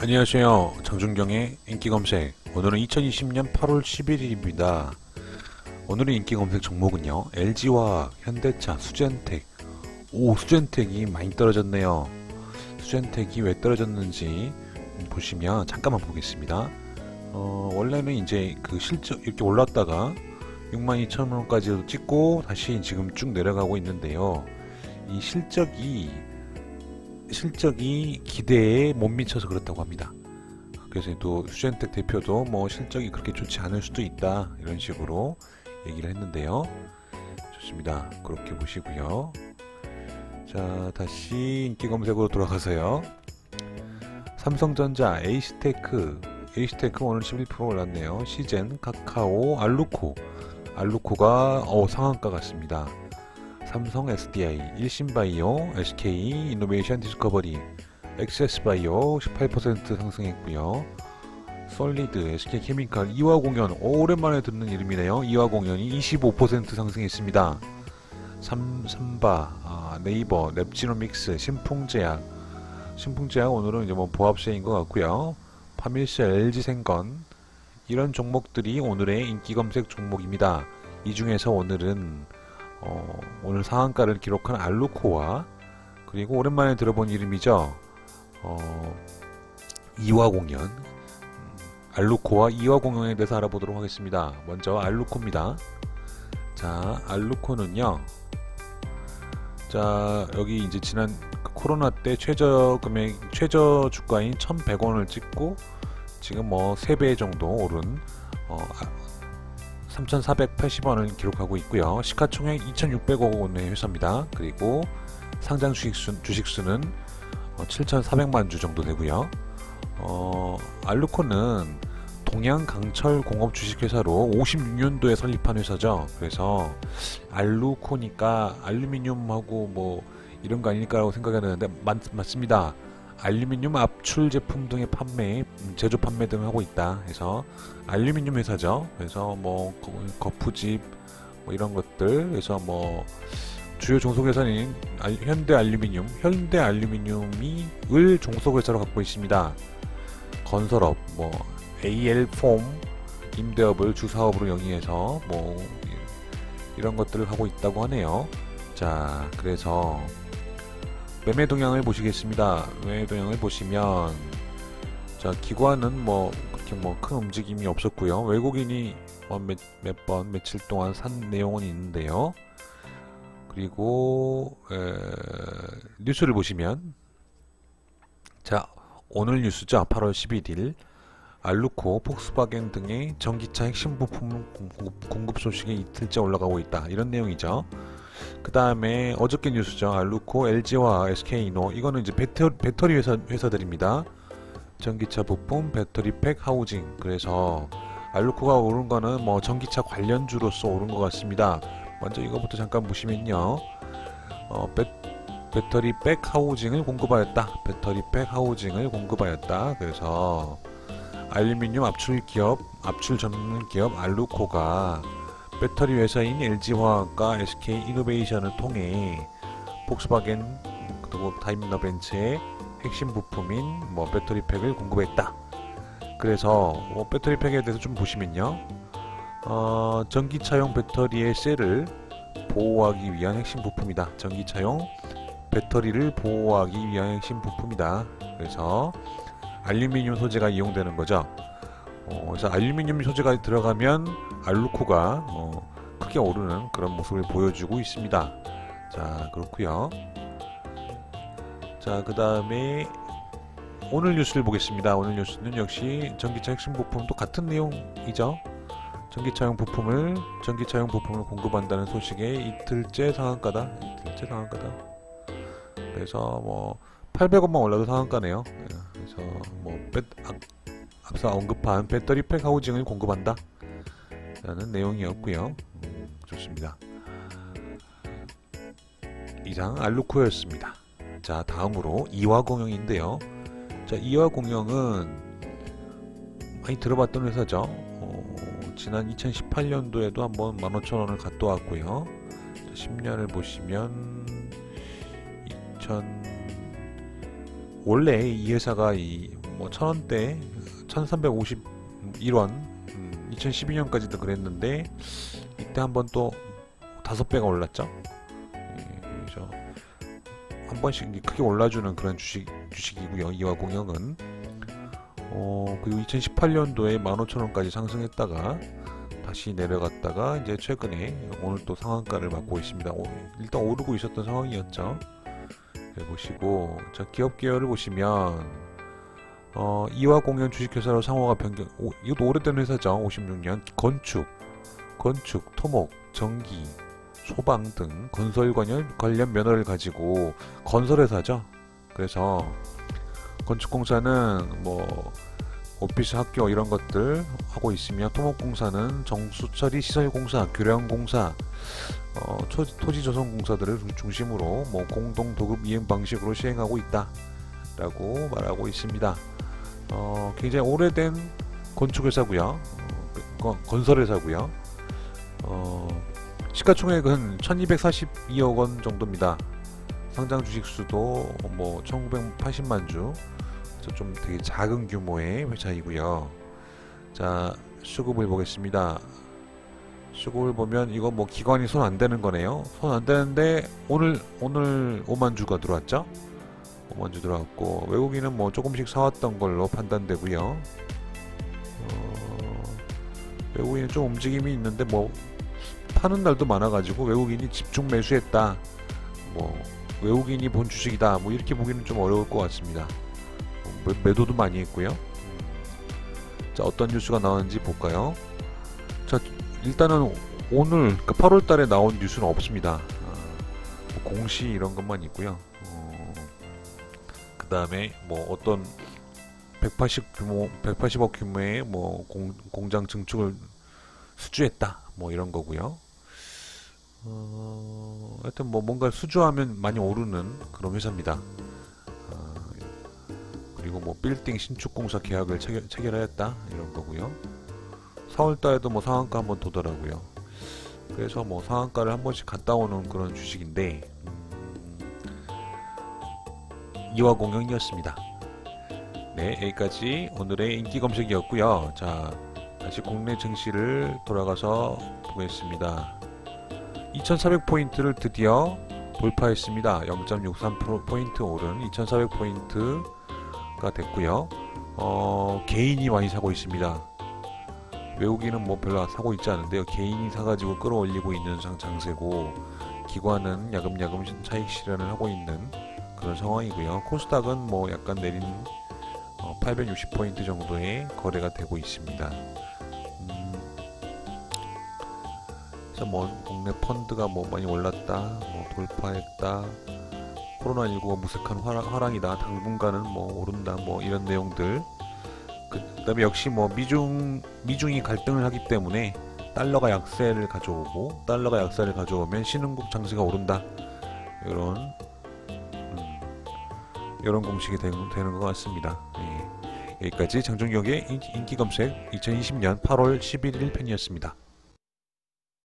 안녕하세요. 장준경의 인기 검색. 오늘은 2020년 8월 11일입니다. 오늘의 인기 검색 종목은요. LG와 현대차, 수젠텍. 오, 수젠텍이 많이 떨어졌네요. 수젠텍이 왜 떨어졌는지 보시면 잠깐만 보겠습니다. 어, 원래는 이제 그 실적 이렇게 올랐다가 62,000원까지도 찍고 다시 지금 쭉 내려가고 있는데요. 이 실적이 실적이 기대에 못 미쳐서 그렇다고 합니다. 그래서 또 수젠텍 대표도 뭐 실적이 그렇게 좋지 않을 수도 있다 이런 식으로 얘기를 했는데요. 좋습니다. 그렇게 보시고요. 자 다시 인기 검색으로 돌아가서요. 삼성전자, 에이스테크, 에이스테크 오늘 11% 올랐네요. 시젠, 카카오, 알루코, 알루코가 어, 상한가 같습니다. 삼성 SDI, 일신바이오, SK 이노베이션 디스커버리, 엑세스바이오 18% 상승했고요. 솔리드, SK케미칼, 이화공연 오, 오랜만에 듣는 이름이네요. 이화공연이 25% 상승했습니다. 삼, 삼바, 아, 네이버, 랩지노믹스, 신풍제약, 신풍제약 오늘은 이제 뭐 보합세인 것 같고요. 파밀셀, LG생건 이런 종목들이 오늘의 인기 검색 종목입니다. 이 중에서 오늘은 어, 오늘 상한가를 기록한 알루코와 그리고 오랜만에 들어본 이름이죠. 어, 이화 공연 음, 알루코와 이화 공연에 대해서 알아보도록 하겠습니다. 먼저 알루코입니다. 자, 알루코는요. 자, 여기 이제 지난 그 코로나 때 최저 금액 최저 주가인 1,100원을 찍고 지금 뭐 3배 정도 오른 어, 3,480원을 기록하고 있고요. 시가총액 2,600억 원의 회사입니다. 그리고 상장 주식수, 주식수는 어, 7,400만 주 정도 되고요. 어, 알루코는 동양 강철 공업 주식회사로 56년도에 설립한 회사죠. 그래서 알루코니까 알루미늄하고 뭐 이런 거 아닐까라고 생각했는데 맞, 맞습니다. 알루미늄 압출 제품 등의 판매, 음, 제조 판매 등을 하고 있다. 해서 알루미늄 회사죠. 그래서 뭐 거- 거푸집 뭐 이런 것들, 그래서 뭐 주요 종속 회사인 알- 현대 알루미늄, 현대 알루미늄이 을 종속 회사로 갖고 있습니다. 건설업, 뭐 AL 폼 임대업을 주사업으로 영위해서 뭐 이- 이런 것들을 하고 있다고 하네요. 자, 그래서 매매 동향을 보시겠습니다. 매매 동향을 보시면 자 기관은 뭐 그렇게 뭐 큰 움직임이 없었고요. 외국인이 뭐몇번 며칠 동안 산 내용은 있는데요. 그리고 에, 뉴스를 보시면 자 오늘 뉴스죠. 8월 11일 알루코, 폭스바겐 등의 전기차 핵심 부품 공급, 공급 소식이 이틀째 올라가고 있다. 이런 내용이죠. 그 다음에 어저께 뉴스죠. 알루코, LG와 SK이노 이거는 이제 배터, 배터리 회사, 회사들입니다. 전기차 부품, 배터리 팩, 하우징. 그래서 알루코가 오른 거는 뭐 전기차 관련주로서 오른 것 같습니다. 먼저 이거부터 잠깐 보시면요. 어, 배, 배터리 백 하우징을 공급하였다. 배터리 백 하우징을 공급하였다. 그래서 알루미늄 압출 기업, 압출 전문 기업 알루코가 배터리 회사인 LG화학과 SK 이노베이션을 통해 폭스바겐 그리고 다임러 벤츠의 핵심 부품인 뭐 배터리 팩을 공급했다. 그래서 뭐 배터리 팩에 대해서 좀 보시면요. 어, 전기차용 배터리의 셀을 보호하기 위한 핵심 부품이다. 전기차용 배터리를 보호하기 위한 핵심 부품이다. 그래서 알루미늄 소재가 이용되는 거죠. 어, 그래서 알루미늄 소재가 들어가면 알루코가 어, 크게 오르는 그런 모습을 보여주고 있습니다. 자 그렇고요. 자 그 다음에 오늘 뉴스를 보겠습니다. 오늘 뉴스는 역시 전기차 핵심 부품도 같은 내용이죠. 전기차용 부품을 전기차용 부품을 공급한다는 소식에 이틀째 상한가다. 이틀째 상한가다. 그래서 뭐 800원만 올라도 상한가네요. 예, 그래서 뭐 배, 아, 앞서 언급한 배터리 팩 하우징을 공급한다. 라는 내용이었고요. 음, 좋습니다. 이상 알루코였습니다. 자, 다음으로 이화 공영인데요. 자, 이화 공영은 많이 들어봤던 회사죠. 어, 지난 2018년도에도 한번 15,000원을 갔다 왔고요. 10년을 보시면 2000 원래 이 회사가 이뭐 천원대 1351원 음, 2012년까지도 그랬는데 이때 한번 또 다섯 배가 올랐죠. 예, 그래서 한 번씩 크게 올라주는 그런 주식 주식이고요. 이화공영은 어 그리고 2018년도에 15,000원까지 상승했다가 다시 내려갔다가 이제 최근에 오늘 또 상한가를 맞고 있습니다. 오- 일단 오르고 있었던 상황이었죠. 네, 보시고 자 기업 계열을 보시면 어 이화 공연 주식회사로 상호가 변경 오, 이것도 오래된 회사죠. 56년 건축, 건축, 토목, 전기, 소방 등 건설 관련 관련 면허를 가지고 건설회사죠. 그래서 건축공사는 뭐 오피스 학교 이런 것들 하고 있으며 토목공사는 정수처리 시설공사, 교량공사, 어, 초, 토지조성공사들을 중- 중심으로 뭐 공동 도급 이행 방식으로 시행하고 있다라고 말하고 있습니다. 어, 굉장히 오래된 건축회사고요, 어, 건- 건설회사고요. 어, 시가총액은 1,242억 원 정도입니다. 상장 주식 수도 뭐 1,980만 주. 좀 되게 작은 규모의 회사이고요. 자, 수급을 보겠습니다. 수급을 보면 이거 뭐 기관이 손 안 대는 거네요. 손 안 대는데 오늘 오늘 5만 주가 들어왔죠? 5만 주 들어왔고 외국인은 뭐 조금씩 사왔던 걸로 판단되고요. 어, 외국인은 좀 움직임이 있는데 뭐 파는 날도 많아가지고 외국인이 집중 매수했다. 뭐 외국인이 본 주식이다. 뭐 이렇게 보기는 좀 어려울 것 같습니다. 어, 매, 매도도 많이 했고요. 자 어떤 뉴스가 나왔는지 볼까요? 자 일단은 오늘 그러니까 8월달에 나온 뉴스는 없습니다. 아, 뭐 공시 이런 것만 있고요. 어, 그 다음에 뭐 어떤 180 규모, 180억 규모의 뭐 공, 공장 증축을 수주했다. 뭐 이런 거고요. 어, 하여튼 뭐 뭔가 수주하면 많이 오르는 그런 회사입니다. 아, 그리고 뭐 빌딩 신축 공사 계약을 체결, 체결하였다 이런 거고요. 4월달에도 뭐 상한가 한번 도더라고요. 그래서 뭐 상한가를 한 번씩 갔다 오는 그런 주식인데 음, 이화공영이었습니다. 네 여기까지 오늘의 인기 검색이었고요. 자 다시 국내 증시를 돌아가서 보겠습니다. 2400포인트를 드디어 돌파했습니다. 0.63%포인트 오른 2400포인트가 됐고요. 어, 개인이 많이 사고 있습니다. 외국인은 뭐 별로 사고 있지 않은데요. 개인이 사가지고 끌어올리고 있는 장, 장세고 기관은 야금야금 차익 실현을 하고 있는 그런 상황이고요. 코스닥은 뭐 약간 내린 어, 860포인트 정도의 거래가 되고 있습니다. 음, 그래서 뭐 국내 펀드가 뭐 많이 올랐다, 뭐 돌파했다, 코로나19가 무색한 화랑, 화랑 이다, 당분간은 뭐 오른다, 뭐 이런 내용들. 그 다음에 역시 뭐 미중 미중이 갈등을 하기 때문에 달러가 약세를 가져오고 달러가 약세를 가져오면 신흥국 장세가 오른다. 이런 음, 이런 공식이 되는, 되는 것 같습니다. 예. 여기까지 장종혁의 인기, 인기 검색 2020년 8월 11일 편이었습니다.